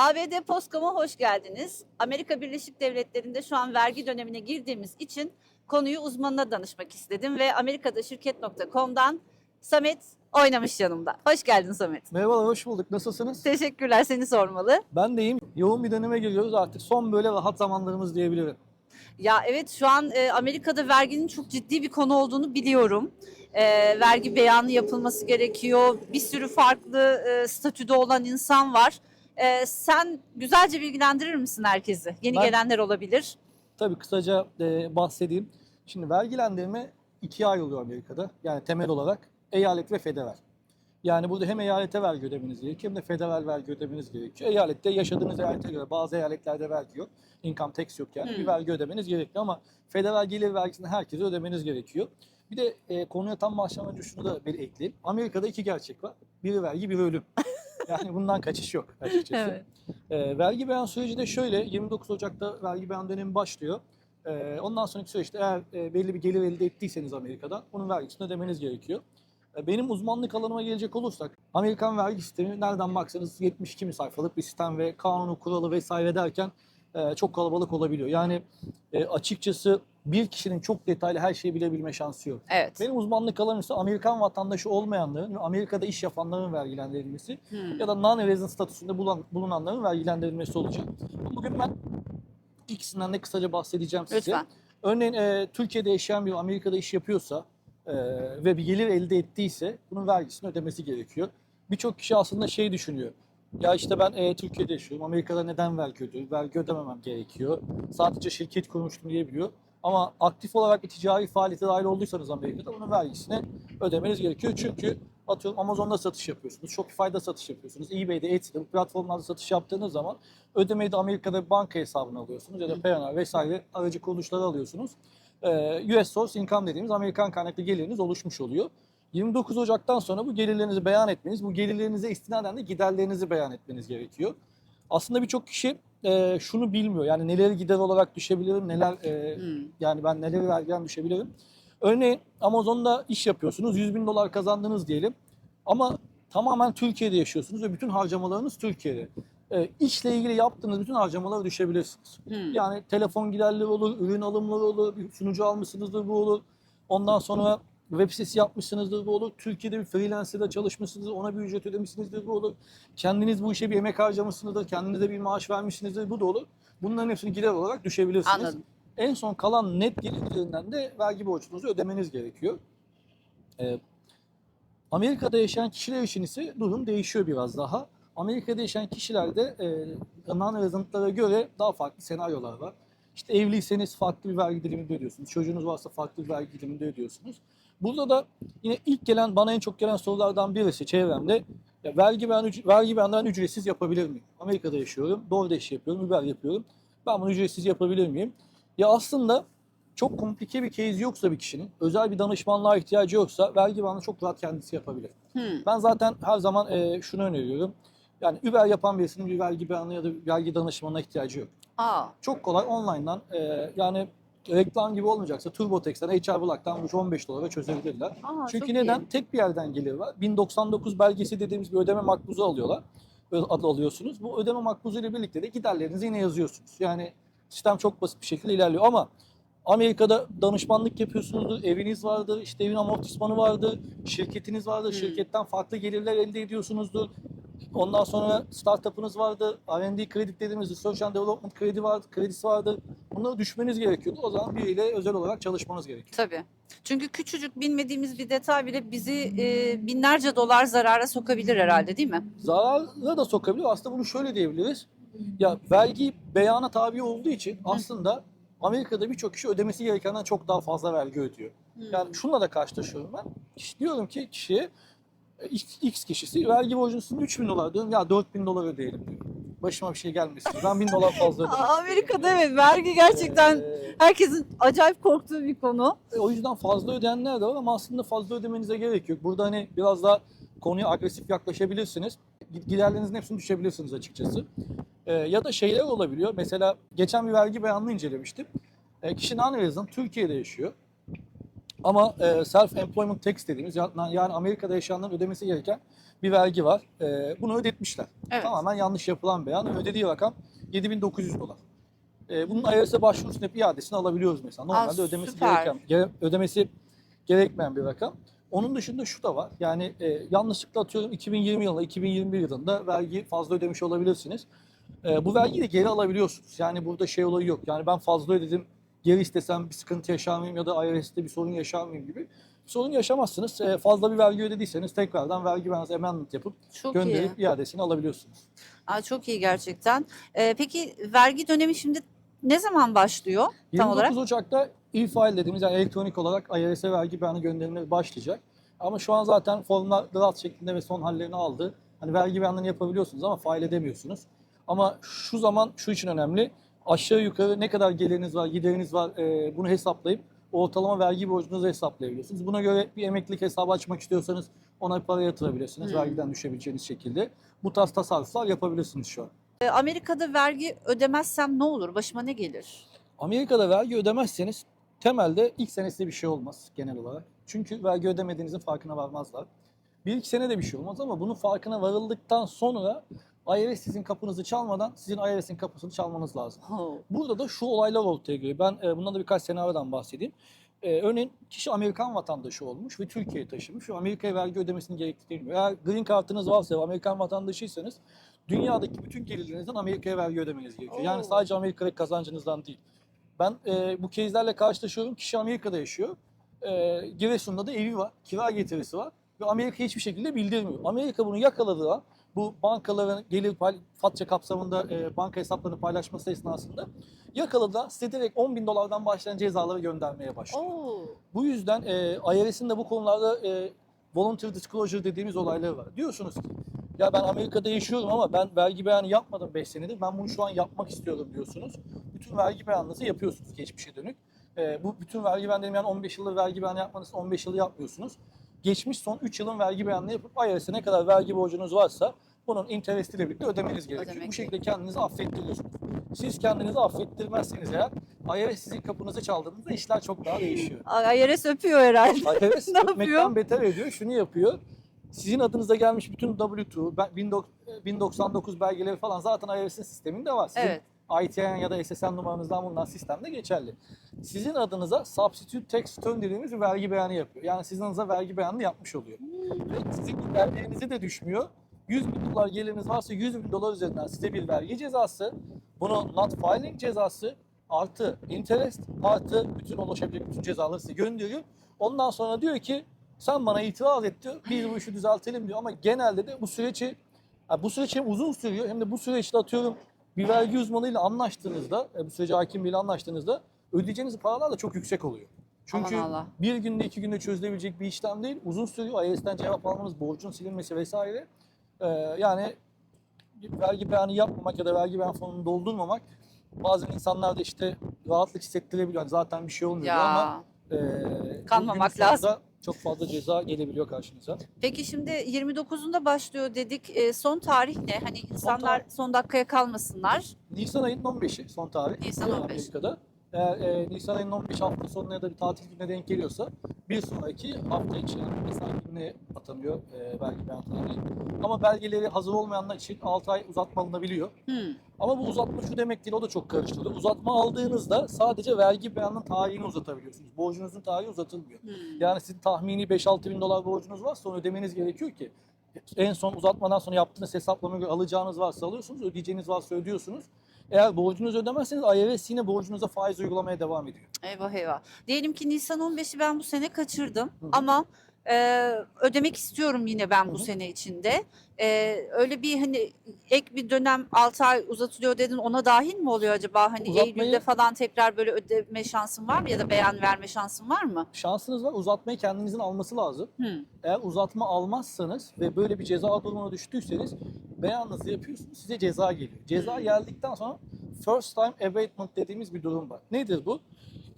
ABD Postcom'a hoş geldiniz. Amerika Birleşik Devletleri'nde şu an vergi dönemine girdiğimiz için konuyu uzmanına danışmak istedim ve Amerika'da şirket.com'dan Samet oynamış yanımda. Hoş geldin Samet. Merhabalar, hoş bulduk. Nasılsınız? Teşekkürler seni sormalı. Ben de iyiyim. Yoğun bir döneme giriyoruz artık. Son böyle rahat zamanlarımız diyebilirim. Ya evet şu an e, Amerika'da verginin çok ciddi bir konu olduğunu biliyorum. E, vergi beyanı yapılması gerekiyor. Bir sürü farklı e, statüde olan insan var. E, sen güzelce bilgilendirir misin herkesi? Yeni Ben- gelenler olabilir. Tabii kısaca e, bahsedeyim. Şimdi vergilendirme ikiye ayrılıyor Amerika'da. Yani temel olarak eyalet ve federal. Yani burada hem eyalete vergi ödemeniz gerekiyor hem de federal vergi ödemeniz gerekiyor. Eyalette yaşadığınız eyalete göre bazı eyaletlerde vergi yok. Income tax yok yani. Hmm. Bir vergi ödemeniz gerekiyor ama federal gelir vergisini herkese ödemeniz gerekiyor. Bir de e, konuya tam başlamadan önce şunu da bir ekleyeyim. Amerika'da iki gerçek var. Biri vergi, biri ölüm. Yani bundan kaçış yok açıkçası. Evet. E, vergi beyan süreci de şöyle. 29 Ocak'ta vergi beyan dönemi başlıyor. E, ondan sonraki süreçte eğer e, belli bir gelir elde ettiyseniz Amerika'dan bunun vergisini ödemeniz gerekiyor. E, benim uzmanlık alanıma gelecek olursak Amerikan vergi sistemi nereden baksanız 72 bin sayfalık bir sistem ve kanunu, kuralı vesaire derken e, çok kalabalık olabiliyor. Yani e, açıkçası bir kişinin çok detaylı her şeyi bilebilme şansı yok. Evet. Benim uzmanlık alanım ise Amerikan vatandaşı olmayanların ve Amerika'da iş yapanların vergilendirilmesi Hmm. ya da non-resident statüsünde bulan, bulunanların vergilendirilmesi olacak. Bugün ben ikisinden de kısaca bahsedeceğim size. Lütfen. Örneğin e, Türkiye'de yaşayan bir Amerika'da iş yapıyorsa e, ve bir gelir elde ettiyse bunun vergisini ödemesi gerekiyor. Birçok kişi aslında şey düşünüyor. Ya işte ben e, Türkiye'de yaşıyorum. Amerika'da neden vergi ödüyorum? Vergi ödememem gerekiyor. Sadece şirket kurmuştum diyebiliyor. Ama aktif olarak bir ticari faaliyete dahil olduysanız Amerika'da bunun vergisini ödemeniz gerekiyor. Çünkü atıyorum Amazon'da satış yapıyorsunuz, Shopify'da satış yapıyorsunuz, eBay'de, Etsy'de bu platformlarda satış yaptığınız zaman ödemeyi de Amerika'da bir banka hesabına alıyorsunuz ya da Payoneer vesaire aracı kuruluşları alıyorsunuz. Ee, US Source Income dediğimiz Amerikan kaynaklı geliriniz oluşmuş oluyor. 29 Ocak'tan sonra bu gelirlerinizi beyan etmeniz, bu gelirlerinize istinaden de giderlerinizi beyan etmeniz gerekiyor. Aslında birçok kişi e, şunu bilmiyor. Yani neleri gider olarak düşebilirim, neler e, Hmm. yani ben neleri vergiden düşebilirim. Örneğin Amazon'da iş yapıyorsunuz, 100 bin dolar kazandınız diyelim. Ama tamamen Türkiye'de yaşıyorsunuz ve bütün harcamalarınız Türkiye'de. E, işle ilgili yaptığınız bütün harcamaları düşebilirsiniz. Hmm. Yani telefon giderleri olur, ürün alımları olur, sunucu almışsınızdır bu olur. Ondan sonra web sitesi yapmışsınızdır bu olur. Türkiye'de bir freelancer'da çalışmışsınızdır, ona bir ücret ödemişsinizdir bu olur. Kendiniz bu işe bir emek harcamışsınızdır, kendinize bir maaş vermişsinizdir bu da olur. Bunların hepsini gider olarak düşebilirsiniz. Anladım. En son kalan net gelirlerinden de vergi borcunuzu ödemeniz gerekiyor. Ee, Amerika'da yaşayan kişiler için ise durum değişiyor biraz daha. Amerika'da yaşayan kişilerde e, non-resident'lara göre daha farklı senaryolar var. İşte evliyseniz farklı bir vergi diliminde ödüyorsunuz. Çocuğunuz varsa farklı bir vergi diliminde ödüyorsunuz. Burada da yine ilk gelen, bana en çok gelen sorulardan birisi çevremde ya vergi ben vergi benden ücretsiz yapabilir miyim? Amerika'da yaşıyorum, DoorDash yapıyorum, Uber yapıyorum. Ben bunu ücretsiz yapabilir miyim? Ya aslında çok komplike bir case yoksa bir kişinin, özel bir danışmanlığa ihtiyacı yoksa vergi bandı çok rahat kendisi yapabilir. Hmm. Ben zaten her zaman e, şunu öneriyorum. Yani Uber yapan birisinin bir vergi beyanı ya da vergi danışmanına ihtiyacı yok. Aa. Çok kolay online'dan e, yani reklam gibi olmayacaksa TurboTax'ten, HR Black'tan bu 15 dolara çözebilirler. Aa, Çünkü neden? iyi. Tek bir yerden gelir var. 1099 belgesi dediğimiz bir ödeme makbuzu alıyorlar. Adı alıyorsunuz. Bu ödeme makbuzu ile birlikte de giderlerinizi yine yazıyorsunuz. Yani sistem çok basit bir şekilde ilerliyor ama Amerika'da danışmanlık yapıyorsunuzdur, eviniz vardır, işte evin amortismanı vardır, şirketiniz vardır, Hmm. şirketten farklı gelirler elde ediyorsunuzdur. Ondan sonra startup'ınız vardı, R&D kredi dediğimiz Research and Development kredi vardı, kredisi vardı. Bunları düşmeniz gerekiyordu. O zaman biriyle özel olarak çalışmanız gerekiyor. Tabii. Çünkü küçücük bilmediğimiz bir detay bile bizi e, binlerce dolar zarara sokabilir herhalde değil mi? zarara da sokabiliyor. Aslında bunu şöyle diyebiliriz. Ya vergi beyana tabi olduğu için aslında Amerika'da birçok kişi ödemesi gerekenden çok daha fazla vergi ödüyor. Yani şunla da karşılaşıyorum ben. İşte diyorum ki kişiye X, X kişisi vergi borcunu sizin 3 bin dolar diyorum ya 4 bin dolar ödeyelim diyor. Başıma bir şey gelmesin. Ben bin dolar fazla ödedim. Amerika'da evet vergi gerçekten Ee, herkesin acayip korktuğu bir konu. E, o yüzden fazla ödeyenler de var ama aslında fazla ödemenize gerek yok. Burada hani biraz daha konuya agresif yaklaşabilirsiniz. Gid- Giderlerinizin hepsini düşebilirsiniz açıkçası. E, ya da şeyler olabiliyor. Mesela geçen bir vergi beyanını incelemiştim. E, kişi non-resident Türkiye'de yaşıyor. Ama e, self-employment tax dediğimiz yani Amerika'da yaşayanların ödemesi gereken bir vergi var. E, bunu ödetmişler. Evet. Tamamen yanlış yapılan beyan. Ödediği rakam 7900 dolar. E, bunun IRS'e başvurusunu hep iadesini alabiliyoruz mesela. Normalde Aa, ödemesi süper. gereken, gere- ödemesi gerekmeyen bir rakam. Onun dışında şu da var. Yani e, yanlışlıkla atıyorum 2020 yılında, 2021 yılında vergi fazla ödemiş olabilirsiniz. E, bu vergiyi de geri alabiliyorsunuz. Yani burada şey olayı yok. Yani ben fazla ödedim, geri istesem bir sıkıntı yaşar mıyım ya da IRS'te bir sorun yaşar mıyım gibi. Bir sorun yaşamazsınız. E, fazla bir vergi ödediyseniz tekrardan vergi beyanınızı amendment yapıp Çok iyi. gönderip iadesini alabiliyorsunuz. Aa, çok iyi gerçekten. Ee, peki vergi dönemi şimdi ne zaman başlıyor tam 29 olarak? Ocak'ta e-file dediğimiz yani elektronik olarak IRS'e vergi beyanı gönderimleri başlayacak. Ama şu an zaten formlar draft şeklinde ve son hallerini aldı. Hani vergi beyanlarını yapabiliyorsunuz ama fail edemiyorsunuz. Ama şu zaman şu için önemli. Aşağı yukarı ne kadar geliriniz var, gideriniz var e, bunu hesaplayıp ortalama vergi borcunuzu hesaplayabiliyorsunuz. Buna göre bir emeklilik hesabı açmak istiyorsanız ona para yatırabilirsiniz Hmm. vergiden düşebileceğiniz şekilde. Bu tarz tasarruflar yapabilirsiniz şu an. Ee, Amerika'da vergi ödemezsem ne olur? Başıma ne gelir? Amerika'da vergi ödemezseniz temelde ilk senesinde bir şey olmaz genel olarak. Çünkü vergi ödemediğinizin farkına varmazlar. Bir iki sene de bir şey olmaz ama bunun farkına varıldıktan sonra IRS sizin kapınızı çalmadan sizin IRS'in kapısını çalmanız lazım. Oh. Burada da şu olaylar ortaya geliyor. Ben e, bundan da birkaç senaryodan bahsedeyim. E, örneğin kişi Amerikan vatandaşı olmuş ve Türkiye'ye taşınmış ve Amerika'ya vergi ödemesini gerektiğini bilmiyor. Eğer green kartınız varsa ve Amerikan vatandaşıysanız dünyadaki bütün gelirlerinizden Amerika'ya vergi ödemeniz gerekiyor. Yani sadece Amerika'daki kazancınızdan değil. Ben e, bu case'lerle karşılaşıyorum. Kişi Amerika'da yaşıyor. E, Giresun'da da evi var, kira getirisi var ve Amerika hiçbir şekilde bildirmiyor. Amerika bunu yakaladığı an bu bankaların gelir pay, FATCA kapsamında e, banka hesaplarını paylaşması esnasında yakaladılar. Size direkt 10 bin dolardan başlayan cezaları göndermeye başlıyor. Oo. Bu yüzden e, IRS'in de bu konularda e, voluntary disclosure dediğimiz olayları var. Diyorsunuz ki ya ben Amerika'da yaşıyorum ama ben vergi beyanı yapmadım 5 senedir. Ben bunu şu an yapmak istiyorum diyorsunuz. Bütün vergi beyanınızı yapıyorsunuz geçmişe dönük. E, bu bütün vergi beyanı yani 15 yıldır vergi beyanı yapmanız 15 yılı yapmıyorsunuz. Geçmiş son 3 yılın vergi beyanını yapıp IRS'e ne kadar vergi borcunuz varsa bunun interestiyle birlikte ödemeniz gerekiyor. Ödemek Bu şekilde kendinizi affettiriyorsunuz. Siz kendinizi affettirmezseniz eğer IRS sizin kapınızı çaldığınızda işler çok daha değişiyor. IRS öpüyor herhalde. IRS Ne yapıyor? öpmekten beter ediyor. Şunu yapıyor. Sizin adınıza gelmiş bütün W2, ben- 19- 1099 belgeleri falan zaten IRS'in sisteminde var. Sizin Evet. ITN ya da SSN numaranızdan bulunan sistemde geçerli. Sizin adınıza substitute tax return dediğimiz bir vergi beyanı yapıyor. Yani sizin adınıza vergi beyanını yapmış oluyor. Ve sizin bu vergilerinize de düşmüyor. 100 bin dolar geliriniz varsa 100 bin dolar üzerinden size bir vergi cezası, bunu not filing cezası artı interest artı bütün ulaşabilecek bütün cezaları size gönderiyor. Ondan sonra diyor ki sen bana itiraz et diyor. Biz bu işi düzeltelim diyor ama genelde de bu süreci ha, bu süreç hem uzun sürüyor hem de bu süreçte atıyorum bir vergi uzmanıyla anlaştığınızda, e, bu sürece hakim biriyle anlaştığınızda ödeyeceğiniz paralar da çok yüksek oluyor. Çünkü Aman Allah. bir günde iki günde çözülebilecek bir işlem değil. Uzun sürüyor. IRS'ten cevap almanız, borcun silinmesi vesaire. Ee, yani bir vergi beyanı yapmamak ya da vergi beyan fonunu doldurmamak bazen insanlar da işte rahatlık hissettirebiliyor. Yani zaten bir şey olmuyor ama e, Kanmamak günün sonunda lazım. Çok fazla ceza gelebiliyor karşınıza. Peki şimdi 29'unda başlıyor dedik. E, son tarih ne? Hani insanlar tarih- son dakikaya kalmasınlar. Nisan ayının 15'i son tarih. Nisan e, 15. Amerika'da. Eğer e, Nisan ayının 15 hafta sonuna ya da bir tatil gününe denk geliyorsa bir sonraki hafta içi yani mesai gününe atanıyor e, vergi beyan tarihi. Ama belgeleri hazır olmayanlar için 6 ay uzatma alınabiliyor. Hmm. Ama bu uzatma şu demek değil o da çok karıştırılıyor. Uzatma aldığınızda sadece vergi beyanının tarihini uzatabiliyorsunuz. Borcunuzun tarihi uzatılmıyor. Hmm. Yani sizin tahmini 5-6 bin dolar borcunuz varsa onu ödemeniz gerekiyor ki en son uzatmadan sonra yaptığınız hesaplamaya göre alacağınız varsa alıyorsunuz, ödeyeceğiniz varsa ödüyorsunuz. Eğer borcunuzu ödemezseniz IRS yine borcunuza faiz uygulamaya devam ediyor. Eyvah eyvah. Diyelim ki Nisan 15'i ben bu sene kaçırdım Hı hı. ama e, ödemek istiyorum yine ben bu Hı hı. sene içinde. E, öyle bir hani ek bir dönem 6 ay uzatılıyor dedin ona dahil mi oluyor acaba? Hani Uzatmayı- Eylül'de falan tekrar böyle ödeme şansın var mı ya da beyan verme şansın var mı? Şansınız var uzatmayı kendinizin alması lazım. Hmm. Eğer uzatma almazsanız ve böyle bir ceza durumuna düştüyseniz beyanınızı yapıyorsunuz size ceza geliyor. Ceza geldikten sonra first time abatement dediğimiz bir durum var. Nedir bu?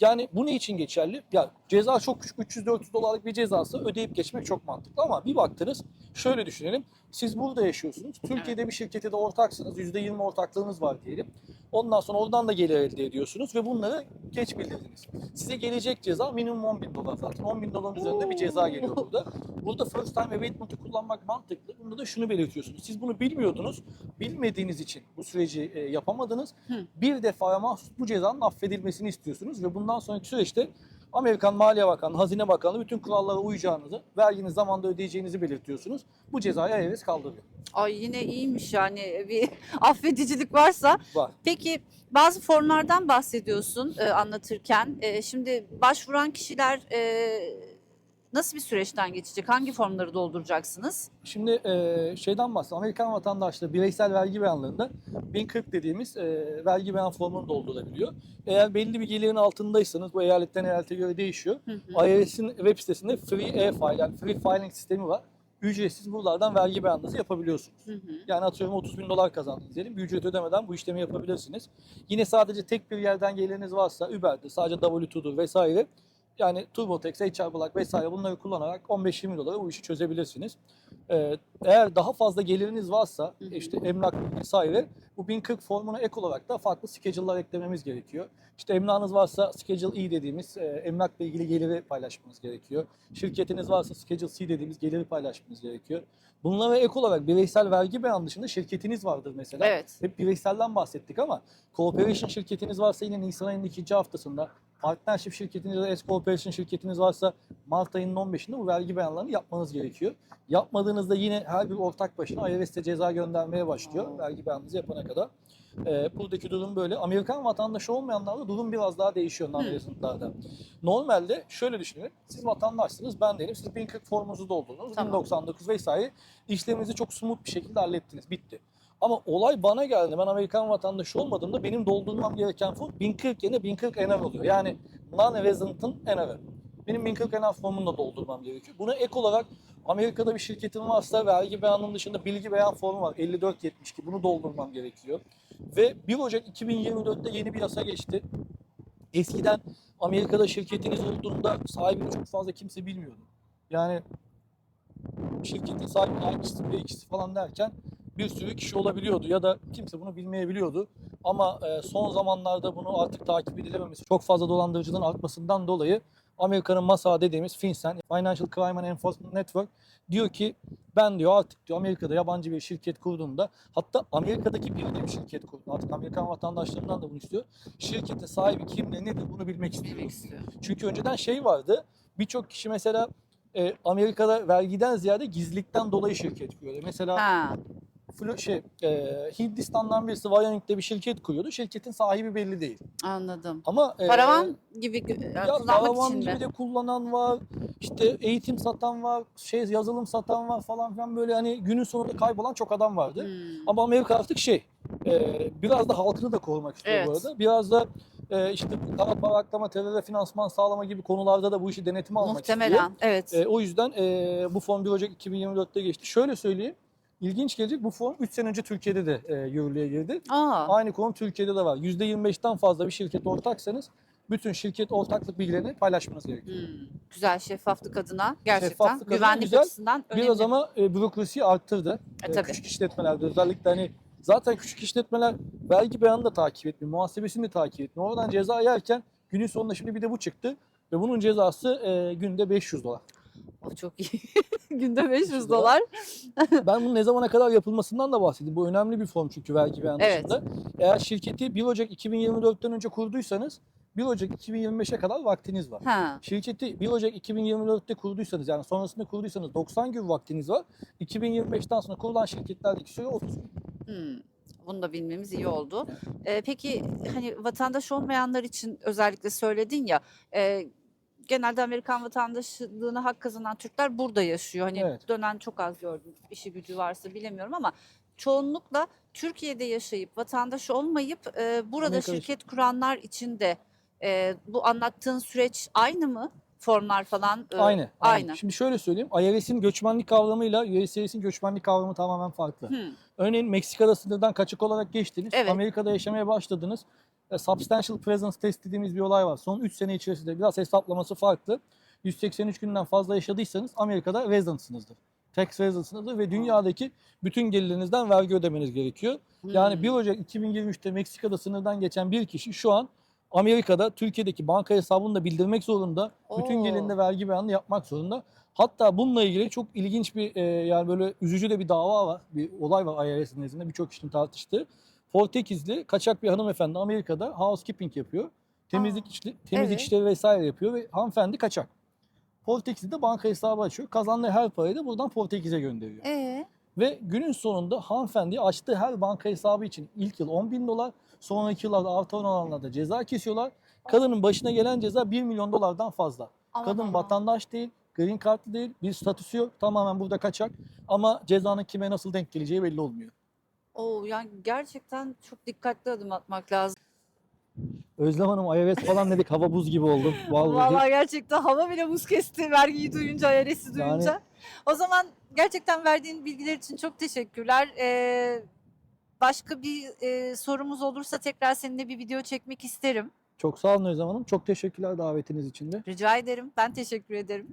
Yani bu ne için geçerli? Ya ceza çok küçük 300-400 dolarlık bir cezası ödeyip geçmek çok mantıklı ama bir baktınız şöyle düşünelim. Siz burada yaşıyorsunuz. Türkiye'de bir şirkete de ortaksınız. %20 ortaklığınız var diyelim. Ondan sonra oradan da gelir elde ediyorsunuz ve bunları geç bildirdiniz. Size gelecek ceza minimum 10 bin dolar zaten. 10 bin doların üzerinde bir ceza geliyor burada. Burada first time abatement'ı kullanmak mantıklı. Bunda da şunu belirtiyorsunuz. Siz bunu bilmiyordunuz. Bilmediğiniz için bu süreci e, yapamadınız. Hı. Bir defaya mahsus bu cezanın affedilmesini istiyorsunuz ve bundan sonraki süreçte Amerikan Maliye Bakanlığı, Hazine Bakanlığı bütün kurallara uyacağınızı, verginiz zamanında ödeyeceğinizi belirtiyorsunuz. Bu cezayı IRS kaldırıyor. Ay yine iyiymiş yani bir affedicilik varsa. Var. Peki bazı formlardan bahsediyorsun e, anlatırken. E, şimdi başvuran kişiler e, nasıl bir süreçten geçecek? Hangi formları dolduracaksınız? Şimdi e, şeyden bahsediyorum. Amerikan vatandaşlığı bireysel vergi beyanlarında 1040 dediğimiz e, vergi beyan formunu doldurabiliyor. Eğer belli bir gelirin altındaysanız bu eyaletten eyalete göre değişiyor. IRS'in web sitesinde free e-file yani free filing sistemi var. Ücretsiz buralardan vergi beyanınızı yapabiliyorsunuz. Hı hı. Yani atıyorum 30 bin dolar kazandınız diyelim. Bir ücret ödemeden bu işlemi yapabilirsiniz. Yine sadece tek bir yerden geliriniz varsa Uber'de sadece W2'dur vesaire. Yani TurboTax, HR Black vesaire bunları kullanarak 15-20 dolara bu işi çözebilirsiniz. Ee, eğer daha fazla geliriniz varsa işte emlak vesaire bu 1040 formuna ek olarak da farklı schedule'lar eklememiz gerekiyor. İşte emlakınız varsa Schedule E dediğimiz e, emlakla ilgili geliri paylaşmanız gerekiyor. Şirketiniz varsa Schedule C dediğimiz geliri paylaşmanız gerekiyor. Bunlara ek olarak bireysel vergi beyan dışında şirketiniz vardır mesela. Evet. Hep bireyselden bahsettik ama cooperation şirketiniz varsa yine Nisan ayının ikinci haftasında, partnership şirketiniz ya da S-Cooperation şirketiniz varsa Mart ayının 15'inde bu vergi beyanlarını yapmanız gerekiyor. Yapmadığınızda yine her bir ortak başına IRS'e ceza göndermeye başlıyor vergi beyanınızı yapana kadar. Ee, buradaki durum böyle. Amerikan vatandaşı olmayanlarda durum biraz daha değişiyor non-resident'larda. Normalde şöyle düşünün. Siz vatandaşsınız, ben değilim. Siz 1040 formunuzu doldurdunuz. Tamam. 1099 vesaire. İşleminizi çok smooth bir şekilde hallettiniz. Bitti. Ama olay bana geldi. Ben Amerikan vatandaşı olmadığımda benim doldurmam gereken form 1040 yerine 1040 NR oluyor. Yani non-resident'ın NR'ı. Benim 1040 NR formunu da doldurmam gerekiyor. Buna ek olarak Amerika'da bir şirketim varsa vergi beyanının dışında bilgi beyan formu var. 5472. Bunu doldurmam gerekiyor. Ve 1 Ocak 2024'te yeni bir yasa geçti. Eskiden Amerika'da şirketiniz olduğunda sahibini çok fazla kimse bilmiyordu. Yani şirketin sahibi A kişisi, B kişisi falan derken bir sürü kişi olabiliyordu ya da kimse bunu bilmeyebiliyordu. Ama e, son zamanlarda bunu artık takip edilememesi, çok fazla dolandırıcılığın artmasından dolayı Amerika'nın MASA dediğimiz FinCEN, Financial Crime and Enforcement Network diyor ki ben diyor artık diyor Amerika'da yabancı bir şirket kurduğunda hatta Amerika'daki bir şirket kurdu. Artık Amerikan vatandaşlarından da bunu istiyor. Şirketin sahibi kim ne nedir bunu bilmek istiyor. Bilmek istiyor. Çünkü önceden şey vardı. Birçok kişi mesela e, Amerika'da vergiden ziyade gizlilikten dolayı şirket kuruyordu. Mesela Ha, şey e, Hindistan'dan birisi Wyoming'de bir şirket kuruyordu. Şirketin sahibi belli değil. anladım. Ama e, Paravan gibi gö- ya kullanmak paravan için gibi mi? de kullanan var. İşte eğitim satan var, şey yazılım satan var falan filan böyle hani günün sonunda kaybolan çok adam vardı. Hmm. Ama Amerika artık şey, e, biraz da halkını da korumak istiyor bu Evet. arada. Biraz da e, işte kara para aklama, teröre finansman sağlama gibi konularda da bu işi denetime almak istiyor. Muhtemelen evet. E, o yüzden e, bu form 1 Ocak 2024'te geçti. Şöyle söyleyeyim, ilginç gelecek bu form 3 sene önce Türkiye'de de e, yürürlüğe girdi. Aa, Aynı konu Türkiye'de de var. %25'ten fazla bir şirket ortaksanız bütün şirket ortaklık bilgilerini paylaşmanız gerekiyor. hmm, güzel şeffaflık adına gerçekten Şeffaflık güvenlik güzel. açısından önemli. Biraz ama e, bürokrasiyi arttırdı. E, E, tabii. küçük işletmelerde özellikle hani zaten küçük işletmeler vergi beyanını da takip etmiyor, muhasebesini de takip etmiyor. Oradan ceza yerken günün sonunda şimdi bir de bu çıktı ve bunun cezası e, günde 500 dolar. O çok iyi. Günde 500 500 dolar. Ben bunun ne zamana kadar yapılmasından da bahsedeyim. Bu önemli bir form çünkü vergi beyanı Evet. Eğer şirketi 1 Ocak 2024'ten önce kurduysanız 1 Ocak 2025'e kadar vaktiniz var. Ha. Şirketi 1 Ocak 2024'te kurduysanız yani sonrasında kurduysanız 90 gün vaktiniz var. 2025'ten sonra kurulan şirketlerdeki süre 30 gün. Hmm. Bunu da bilmemiz iyi oldu. Ee, peki hani vatandaş olmayanlar için özellikle söyledin ya e, genelde Amerikan vatandaşlığına hak kazanan Türkler burada yaşıyor. Hani Evet. dönen çok az gördüm. işi gücü varsa bilemiyorum ama çoğunlukla Türkiye'de yaşayıp vatandaş olmayıp e, burada Amerika'da şirket kuranlar için de e, bu anlattığın süreç aynı mı? Formlar falan e, Aynı, aynı. aynı. Şimdi şöyle söyleyeyim. IRS'in göçmenlik kavramıyla USCIS'in göçmenlik kavramı tamamen farklı. Hmm. Örneğin Meksika'da sınırdan kaçık olarak geçtiniz. Evet. Amerika'da yaşamaya başladınız. E, substantial presence test dediğimiz bir olay var. Son 3 sene içerisinde biraz hesaplaması farklı. 183 günden fazla yaşadıysanız Amerika'da residentsınızdır. tax residence'ınızdır ve dünyadaki bütün gelirlerinizden vergi ödemeniz gerekiyor. Yani Hmm. 1 Ocak 2023'te Meksika'da sınırdan geçen bir kişi şu an Amerika'da Türkiye'deki banka hesabını da bildirmek zorunda. Bütün Oo. gelirinde vergi beyanını yapmak zorunda. Hatta bununla ilgili çok ilginç bir e, yani böyle üzücü de bir dava var. Bir olay var IRS nezdinde birçok kişinin tartıştığı. Portekizli kaçak bir hanımefendi Amerika'da housekeeping yapıyor. Temizlik, Aa, işli, temizlik evet. işleri vesaire yapıyor ve hanımefendi kaçak. Portekiz'de banka hesabı açıyor. Kazandığı her parayı da buradan Portekiz'e gönderiyor. Ee, Ve günün sonunda hanımefendi açtığı her banka hesabı için ilk yıl 10 bin dolar, sonraki yıllarda artan oranlarda ceza kesiyorlar. Kadının başına gelen ceza 1 milyon dolardan fazla. aman Kadın aman. vatandaş değil, green card'lı değil, bir statüsü yok. Tamamen burada kaçak ama cezanın kime nasıl denk geleceği belli olmuyor. Oo, yani gerçekten çok dikkatli adım atmak lazım. Özlem Hanım IRS falan dedik hava buz gibi oldu. Vallahi. Vallahi gerçekten hava bile buz kesti vergiyi duyunca, IRS'i duyunca. O zaman gerçekten verdiğin bilgiler için çok teşekkürler. Ee, başka bir e, sorumuz olursa tekrar seninle bir video çekmek isterim. Çok sağ olun Özlem Hanım. Çok teşekkürler davetiniz için de. Rica ederim. Ben teşekkür ederim.